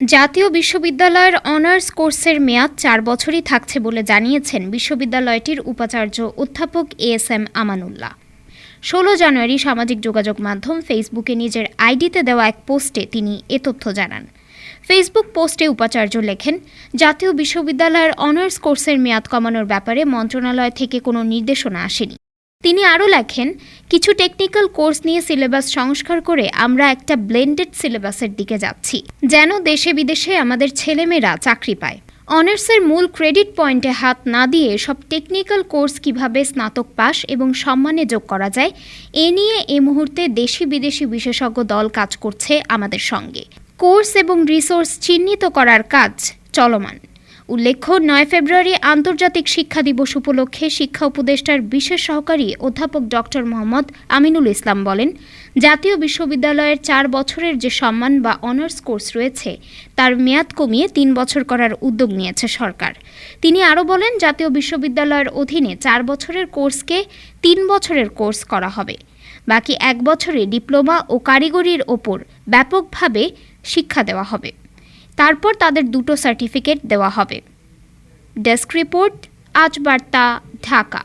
জাতীয় বিশ্ববিদ্যালয়ের অনার্স কোর্সের মেয়াদ চার বছরই থাকছে বলে জানিয়েছেন বিশ্ববিদ্যালয়টির উপাচার্য অধ্যাপক এ এস এম আমানুল্লাহ। ষোলো জানুয়ারি সামাজিক যোগাযোগ মাধ্যম ফেসবুকে নিজের আইডিতে দেওয়া এক পোস্টে তিনি এ তথ্য জানান। ফেসবুক পোস্টে উপাচার্য লেখেন, জাতীয় বিশ্ববিদ্যালয়ের অনার্স কোর্সের মেয়াদ কমানোর ব্যাপারে মন্ত্রণালয় থেকে কোনো নির্দেশনা আসেনি। তিনি আরও লেখেন, কিছু টেকনিক্যাল কোর্স নিয়ে সিলেবাস সংস্কার করে আমরা একটা ব্লেন্ডেড সিলেবাসের দিকে যাচ্ছি, যেন দেশে বিদেশে আমাদের ছেলেমেয়েরা চাকরি পায়। অনার্সের মূল ক্রেডিট পয়েন্টে হাত না দিয়ে সব টেকনিক্যাল কোর্স কীভাবে স্নাতক পাস এবং সম্মানে যোগ করা যায়, এ নিয়ে এ মুহূর্তে দেশি বিদেশি বিশেষজ্ঞ দল কাজ করছে আমাদের সঙ্গে। কোর্স এবং রিসোর্স চিহ্নিত করার কাজ চলমান। উল্লেখ্য, নয় ফেব্রুয়ারি আন্তর্জাতিক শিক্ষা দিবস উপলক্ষে শিক্ষা উপদেষ্টার বিশেষ সহকারী অধ্যাপক ডক্টর মোহাম্মদ আমিনুল ইসলাম বলেন, জাতীয় বিশ্ববিদ্যালয়ের চার বছরের যে সম্মান বা অনার্স কোর্স রয়েছে, তার মেয়াদ কমিয়ে তিন বছর করার উদ্যোগ নিয়েছে সরকার। তিনি আরও বলেন, জাতীয় বিশ্ববিদ্যালয়ের অধীনে চার বছরের কোর্সকে তিন বছরের কোর্স করা হবে। বাকি এক বছরে ডিপ্লোমা ও কারিগরির ওপর ব্যাপকভাবে শিক্ষা দেওয়া হবে। তারপর তাদের দুটো সার্টিফিকেট দেওয়া হবে। ডেস্ক রিপোর্ট আজ বার্তা ঢাকা।